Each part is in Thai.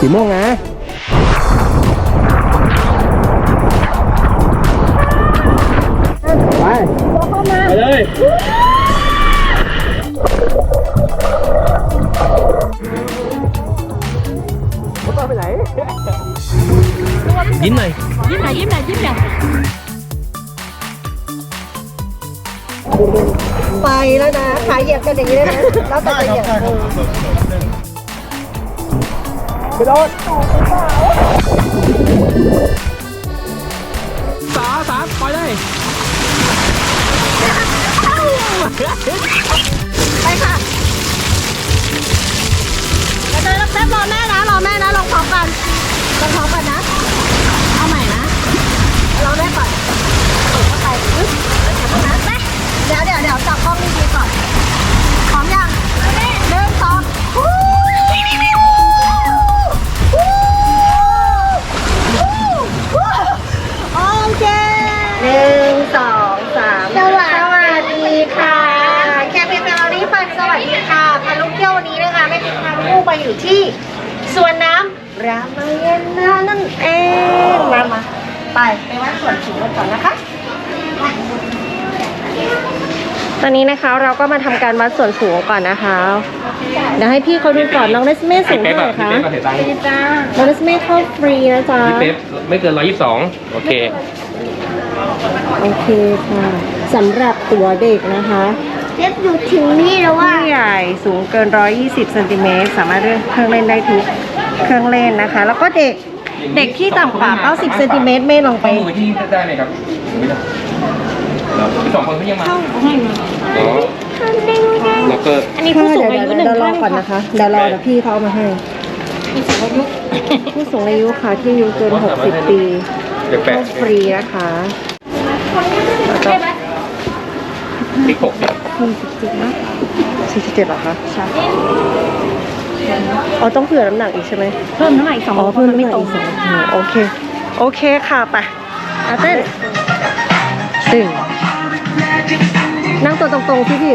สีม่วงนะไปไปเลยไปไหนยิ้มหน่อยยิ้มหน่อยยิ้มหน่อยยิ้มหน่อยไปแล้วนะขาเหยียบกันอย่างนี้เลยนะแล้วแต่จะเหยียบ ไปโดนสามสามปล่อยเลยไปค่ะไปเจอแล้วแป๊บรอแม่นะรอแม่นะลงพร้อมกันลงพร้อมกันนะ เอาใหม่นะรอแม่ก่อนเปิดเข้าไปอึ๊บเดี๋ยวเดี๋ยวเดี๋ยวจับกล้องดีๆก่อน ไปไปวัดสวนสูงกันก่อนนะคะ ตอนนี้นะคะเราก็มาทำการวัดส่วนสูงก่อนนะคะ เดี๋ยวให้พี่เขาดูก่อนน้องเดสเม่สูงเป๊ปเท่าไหอะร่พี่คะเป๊ปมาเสียตังค์น้องเดสเม่เข้าฟรีนะจ๊ะพี่เป๊ปไม่เกินร้อยยี่สิบสองโอเค โอเคค่ะสำหรับตัวเด็กนะคะ เล็บอยู่ถึงนี่แล้วว่า ผู้ใหญ่สูงเกิน 120เซนติเมตรสามารถเลือกเครื่องเล่นได้ทุกเครื่องเล่นนะคะ แล้วก็เด็ก เด็กที่ต่ำกว่า90เซนติเมตรไม่ลงไปต้องดูที่ได้ไหมครับไม่ได้เราสองคนก็ยังมาอ๋อเราเกิดอันนี้ผู้สูงอายุหนึ่งเดี๋ยวรอท่านก่อนนะคะเดี๋ยวรอเดี๋ยวพี่เขาเอามาให้ ผู้สูงอายุค่ะที่อายุเกิน 60 ปีเด็กแปเข้าดฟรีนะคะแล้วก็ที่หกเนี่ย47นะ47เหรอคะใช่ อ๋อต้องเผื่อน้ำหนักอีกใช่ไหมเพิ่มน้ำหนักอีกสองอ๋อโลเพิ่มมันไม่ไม่ตตรรงงโอเค โอเคค่ะไปอาเต้นตึงนั่งตัวตรงๆพี่พี่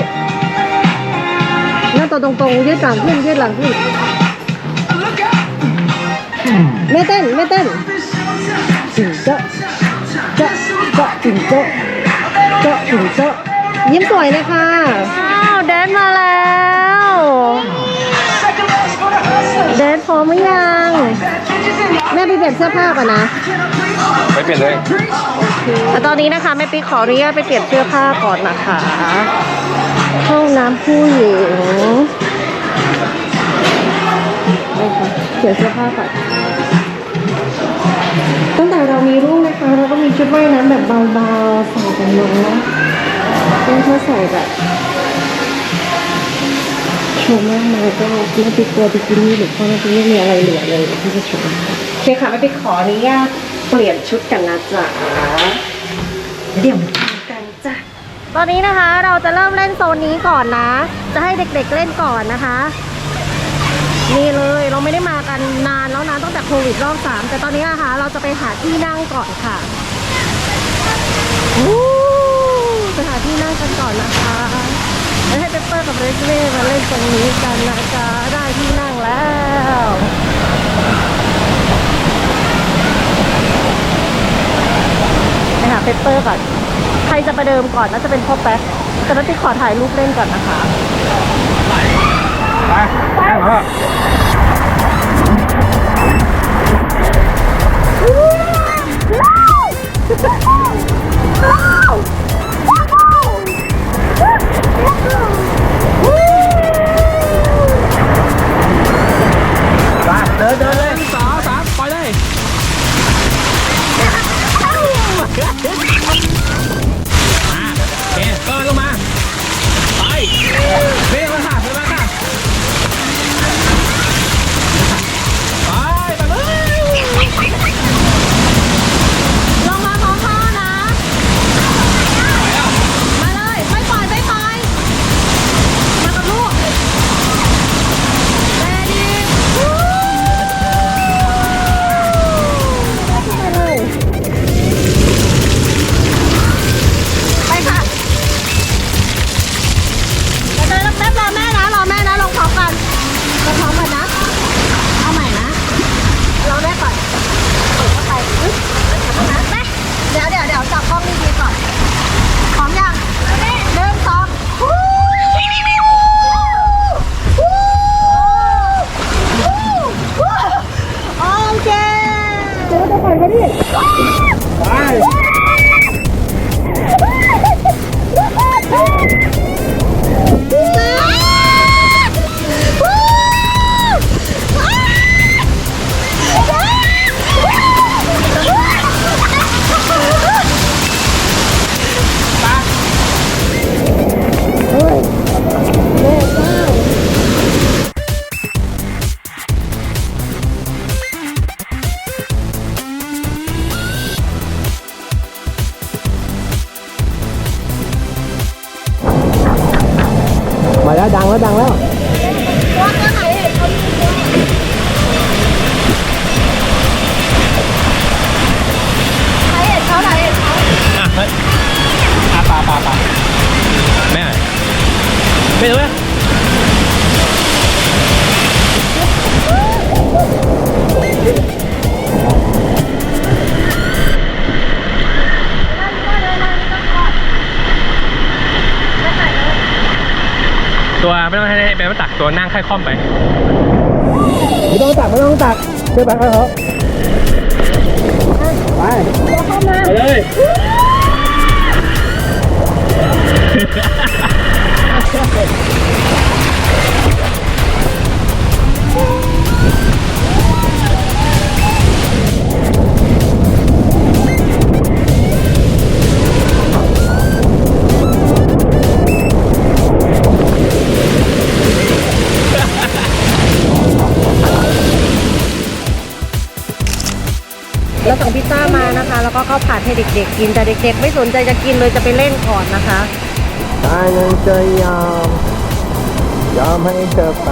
นั่งตัวตรงๆยืดหลังขึ้นยืดหลังขึ้นไม่เต้นไม่เต้นตึงเจาะเจาะเจาะตึงเจาะเจาะตึงเจาะยิ้มสวยเลยค่ะว้าวแดนมาแล้ว อมหรือยัง แม่ไปเปลี่ยนเสื้อผ้าก่อนนะ ไม่เปลี่ยนเลยแต่ตอนนี้นะคะแม่ปิ๊กขออนุญาตไปเปลี่ยนเสื้อผ้าก่อนนะคะห้องน้ำผู้หญิงไปค่ะเปลี่ยนเสื้อผ้าก่อนตั้งแต่เรามีลูกนะคะเราก็มีชุดว่ายน้ำแบบเบาๆใส่กันน้องต้องถ้าใส่แบบโชว์มากมายก็ไม่ติดตัวบิกินี่หรือเพราะว่าไม่มีอะไรเหลือเลยที่จะชว์โอเคค่ะแม่ไปขออนุญาตเปลี่ยนชุดกันนะจ๊ะเดี๋ยวมาดูกันจ้ะตอนนี้นะคะเราจะเริ่มเล่นโซนนี้ก่อนนะ จะให้เด็กๆเล่นก่อนนะคะ นี่เลยเราไม่ได้มากันนานแล้วนะตั้งแต่โควิดรอบสามแต่ตอนนี้นะคะ เราจะไปหาที่นั่งก่อนค่ะไปหาที่นั่งกันก่อนนะคะ แล้วให้เปปเปอร์กับเรสเล่มาเล่นตรงนี้กันนะจ๊ะได้ที่นั่งแล้วไปหาเปปเปอร์ก่อน ใครจะประเดิมก่อนน่าจะเป็นพ่อแป๊กแต่เราจะขอถ่ายรูปเล่นก่อนนะคะไปไปเหรอ เดินเดินเลยสองสามปล่อยเลยมาโอเคเดินลงมา ไปเรียกมาค่ะเรียก ไม่ต้องให้แปลว่าตักตัวนั่งค่อยค่อมไป ไม่ต้องตักไม่ต้องตักเชื่อไปเขาไปไปเลย งพิซซ่ามานะคะ แล้วก็ข้าวผัดให้เด็ก ๆ กินแต่เด็ก ๆ ไม่สนใจจะกินเลยจะไปเล่นก่อนนะคะตายยังจะยอมยอมให้เธอไป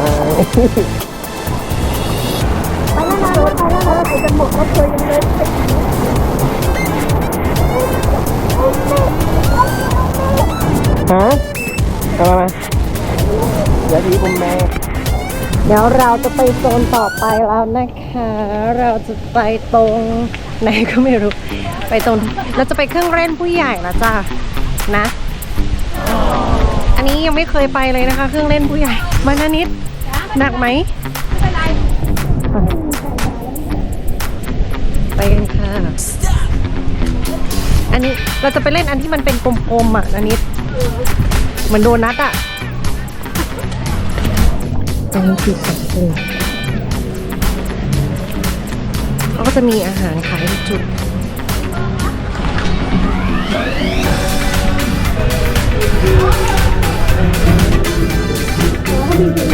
ไปแล้วนะไปแล้วนะไปจะหมดก็เคยยังเลยฮะเอามาเดี๋ยวดีคุณแม่ เดี๋ยวเราจะไปโซนต่อไปแล้วนะคะ เราจะไปตรงไหนก็ไม่รู้ ไปตรงเราจะไปเครื่องเล่นผู้ใหญ่ละจ้ะนะ อันนี้ยังไม่เคยไปเลยนะคะ เครื่องเล่นผู้ใหญ่มานานิดหนักไหมไปกันค่ะ อันนี้เราจะไปเล่นอันที่มันเป็นกลมๆอะนานิดเหมือนโดนัทอะ อันนี้คือสัตว์เลยเขาก็จะมีอาหารขายทุกจุด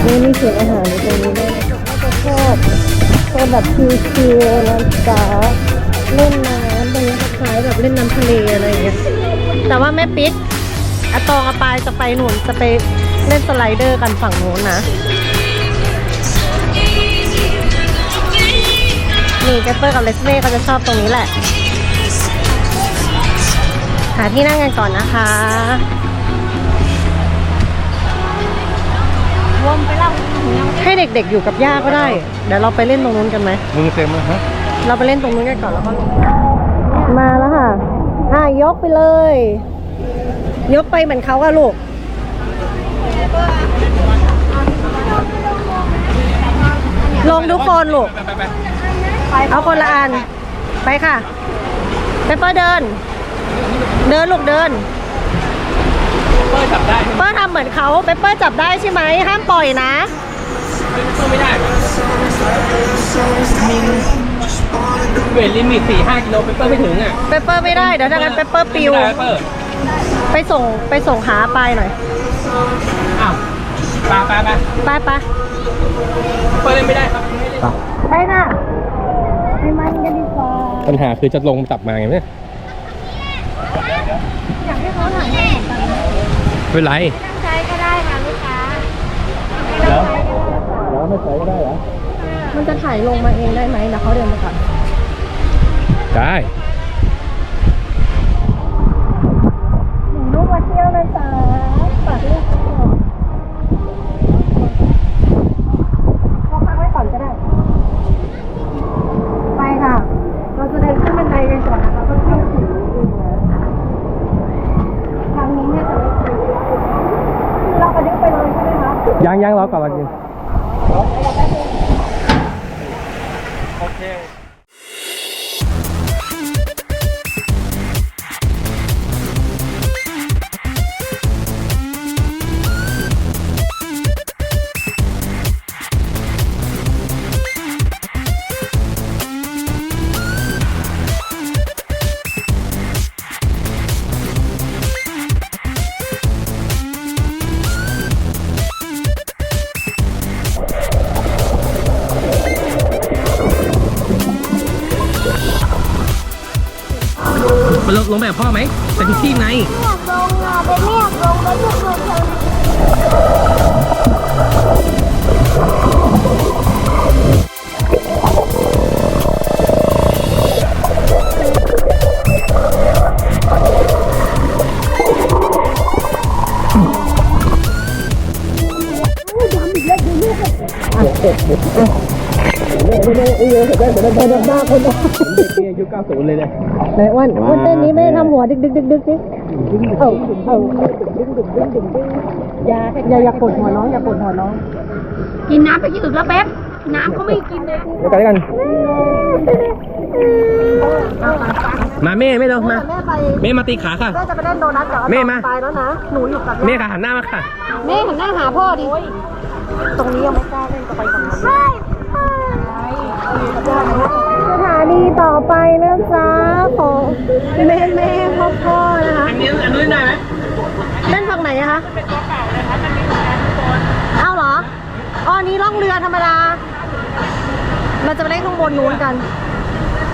นี่มีเสียงอาหารตรงนี้ด้วยก็ชอบชอบแบบชิลๆนะจ๊ะเล่นน้ำตรงนี้คล้ายแบบเล่นน้ำทะเลอะไรอย่างเงี้ย แต่ว่าแม่ปิ๊กอาตองอาปายจะไปหนุนจะไปเล่นสไลเดอร์กันฝั่งโน้นนะ นี่เจเปอร์กับเลสเม่ก็จะชอบตรงนี้แหละ หาที่นั่งกันก่อนนะคะวนไปแล้วให้เด็กๆอยู่กับย่าก็ได้ เดี๋ยวเราไปเล่นตรงนู้นกันไหม มึงเต็มแล้วฮะ เราไปเล่นตรงนู้นกันก่อนแล้วก็มาแล้วค่ะอะยกไปเลย ยกไปเหมือนเขาอะลูกลงทุกคนลูกไปไปไป เอาคนละอัน ไปค่ะเปเปอร์เดิน เดินลูกเดิน เปิดจับได้เปอร์ทำเหมือนเขาเปเปอร์จับได้ใช่ไหมห้ามปล่อยนะ เปิดไม่ได้มีเวทลิมิต4 5กิโลเปเปอร์ไม่ถึงอะเปเปอร์ไม่ได้เดี๋ยวถ้างั้นเปเปอร์ปิว ไม่ได้เปเปอร์ไปส่งไปส่งหาไปหน่อยอ้าวไปไปไปไปไปเปิดเล่นไม่ได้ครับ ไปค่ะ ไปมันกันดีกว่า ปัญหาคือจะลงจับมาไงเนี่ยอยากให้เขาถ่ายให้เหมือนกันไม่เป็นไรตั้งใจก็ได้ค่ะลูกค้าแล้วแล้วไม่ใส่ก็ได้เหรอมันจะถ่ายลงมาเองได้ไหมเดี๋ยวเขาเดินมาก่อนได้ งแบบพ่อไหมแต่ที่ที่ไงไม่อยากลงอะเบนไม่อยากลงเบนอ ยากลงทางยุคเก้าศูนย์เลยเนี่ยไหนอ้วันอ้วันเต้นนี้ไม่ได้ทำหัวดึกดึกดึกดึกดิเออเอออย่าอย่าอย่ากดหัวน้องอย่ากดหัวน้อง กินน้ำไปกี่อึกแล้วแป๊บ น้ำเขาไม่กินเลยเดี๋ยวกันเดี๋ยวกันมาเม่ไม่เร็วมาแม่ไปเม่มาตีขาค่ะแม่จะไปเล่นโดนัทกับแม่มาตายแล้วนะหนูอยู่กับเม่ค่ะหันหน้ามาค่ะแม่หันหน้าหาพ่อดิตรงนี้ยังไม่กล้าเล่นจะไปฝั่งนู้นใช่ สถานีต่อไปนะจ๊ะของแม่แม่พ่อพ่อนะคะอันนี้อันนู้นได้ไหมเล่นฝั่งไหนอะคะเอ้าเหรออ๋ออันนี้ล่องเรือธรรมดา เราจะไปเล่นข้างบนนู้นกัน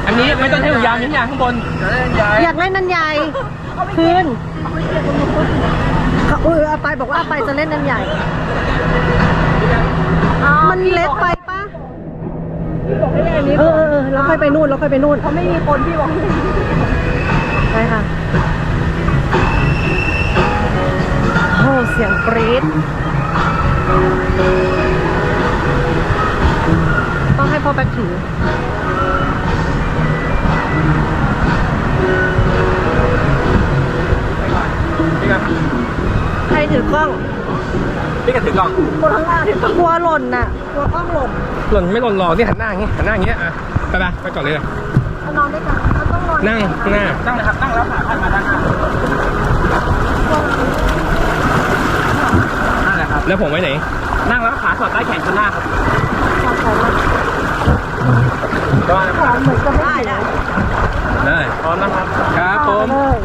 อันนี้ไม่ต้องใช้ถุงยางนี่ยางข้างบนจะได้ยางอยากเล่นนันใหญ่คืนเขาเอออาไปบอกว่าอาไปจะเล่นนันใหญ่มันเล็กไป อเออเราค่อยไปนู่นเราค่อยไปนู่นเขาไม่มีคนที่บอกไปค่ะโอ้เสียงกรี๊ดต้องให้พ่อแบกถือพี่ครับใครถือกล้องพี่ก็ถือกล่องคนข้างล่างกลัวหล่นน่ะกลัวกล้องหล่น หล่นไม่หล่นหรอกนี่หันหน้าอย่างงี้หันหน้าอย่างเงี้ยอะ ไปไปไปก่อนเลยเอานอนด้วยกันเอาต้องนอนนั่งข้างหน้า นั่งเลยครับนั่งแล้วขาพันมาด้านหน้านั่นแหละครับ แล้วผมไว้ไหน นั่งแล้วขาสอดใต้แขนข้างหน้าครับก็ของเหมือนจะไม่ได้ได้ ได้ พร้อมนะครับ ครับผม เลย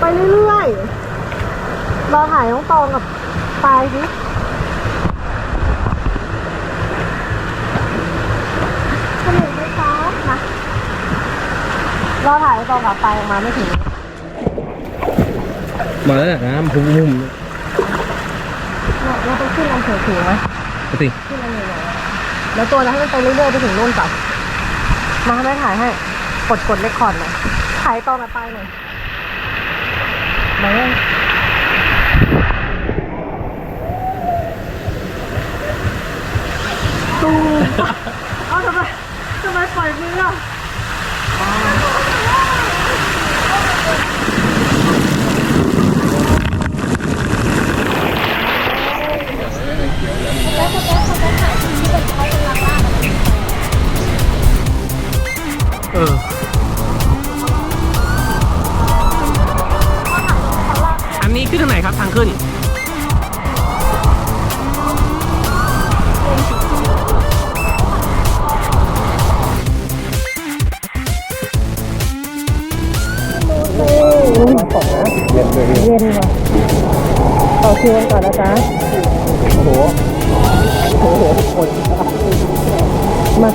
ไปเรื่อยๆ เราถ่ายน้องตอง กับปลายดิสนุกไหมคะนะเราถ่ายน้องตองกับปลายออกมาไม่ถึง มาแล้วนะน้ำพุ่มเราเราต้องขึ้นลำเสือสูงไหมๆไปสิขึ้นลำใหญ่ๆแล้วตัวเราให้มันไปเรื่อยๆไปถึงนู่นก่อนมาให้แม่ถ่ายให้ กดกดเลคคอร์ดหน่อยถ่ายตองกับปลายหน่อยมาเลยตู จ๊ะโอ้โหโอ้โหทุกคนมา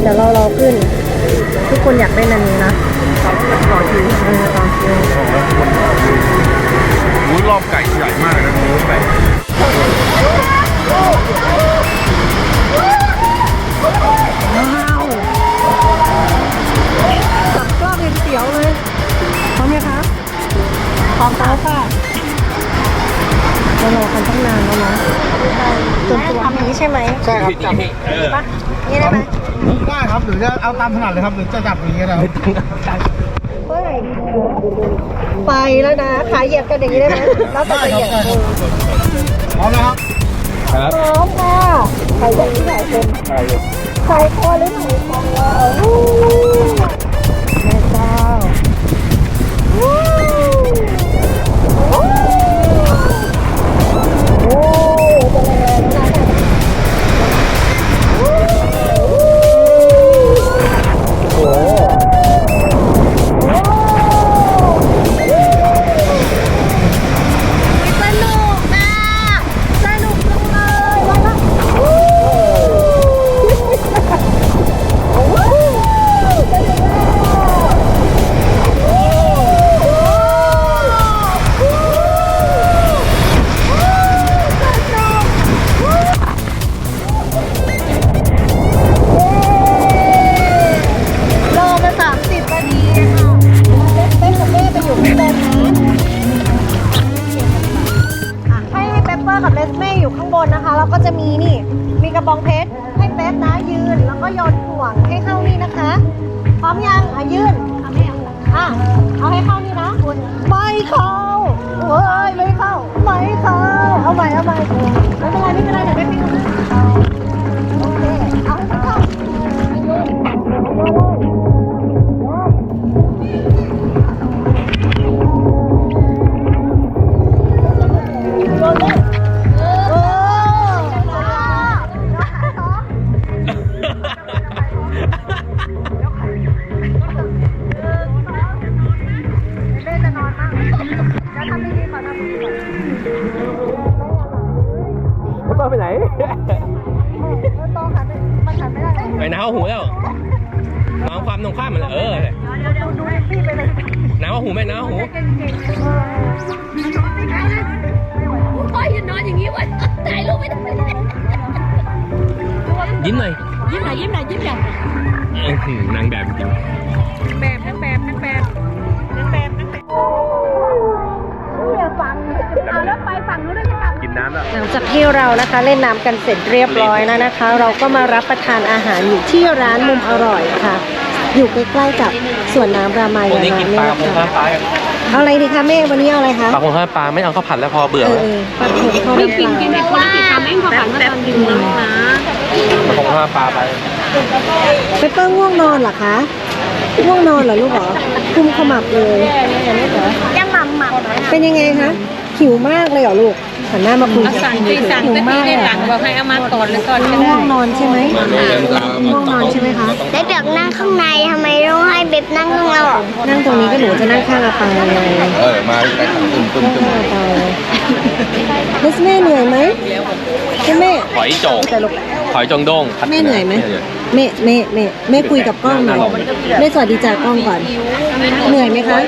เดี๋ยวเราราขึ้น ทุกคนอยากเล่นอันนี้นะต่อคิวเออต่อคิวหูรอบไก่ใหญ่มากนะหูไก่ว้าวจับกล้องยังเสียวเลยพร้อมยังคะพร้อมค่ะเรา ใช่ไหมใช่ครับจับเออปะนี่ได้ไหมได้ครับหรือจะเอาตามถนัดเลยครับหรือจะจับอย่างนี้ก็ได้เมื่อไหร่ดีไปแล้วนะขาเหยียบกันอย่างนี้ได้ไหมแล้วแต่จะเหยียบพร้อมแล้วครับครับพร้อมค่ะใครจะที่ไหนเป็นใครคอหรือไหนคอวู้แม่เจ้า ออย่านอนอย่างนี้วะถ่ายรูปไม่ได้ยิ้มหน่อยยิ้มหน่อยยิ้มหน่อยยิ้มหน่อยอื้อหือนางแบบจริงแบบทั้งแบบทั้งแบบทั้งแบบทั้งแบบเนี่ยฟังเอาแล้วไปฝั่งนู้นได้ยังไงกินน้ำแล้วหลังจากที่เรานะคะเล่นน้ำกันเสร็จเรียบร้อยแล้วนะคะ เราก็มารับประทานอาหารอยู่ที่ร้านมุมอร่อยค่ะ อยู่ใกล้ๆกับสวนน้ำรามายวันนี้ณะกินเนี่ปลายคงข้าค่ะวปลากัน เอาอะไรดีคะแม่วันนี้เอาอะไรคะปลาคงข้าวปลาไม่เอาข้าวผัดแล้วพอเบื่อเออปลาถูกทอดไม่น้ำปกินลากินไปคนละกี่คำเองพอฝันว่าตอนกินแล้วนะปลาคงข้าวปลาไปเปเปอร์ง่วงนอนเหรอคะง่วงนอนเหรอลูกเหรอคุมขมับเลยยังหม่ำหม่ำเป็นยังไงคะหิวมากเลยเหรอลูกหันหน้ามาคุยสั่งไปสั่งหิวไปมากเลที่ยหเหรลัองบอกให้เอามาก่อนแล้วก่อนก็ง่ได้วงนอนใช่ไหม ง่วงนอนใช่ไหมคะ แล้วเด็กนั่งข้างในทำไมต้องให้เบบนั่งข้างนอกนั่งตรงนี้ก็หนูจะนั่งข้างอาปังไงเออมาไปขังตุ่มตุ่มนั่งตุ่มข้างอาปังแล้วแม่เหนื่อยไหมใช่แม่หอยโจงแต่ลูกหอยจงโด้งพัฒาแม่เหนื่อยไหมแม่แม่แม่แม่คุยกับกล้องหน่อยแม่สวัสดีจากกล้องก่อน เหนื่อยไหมคะ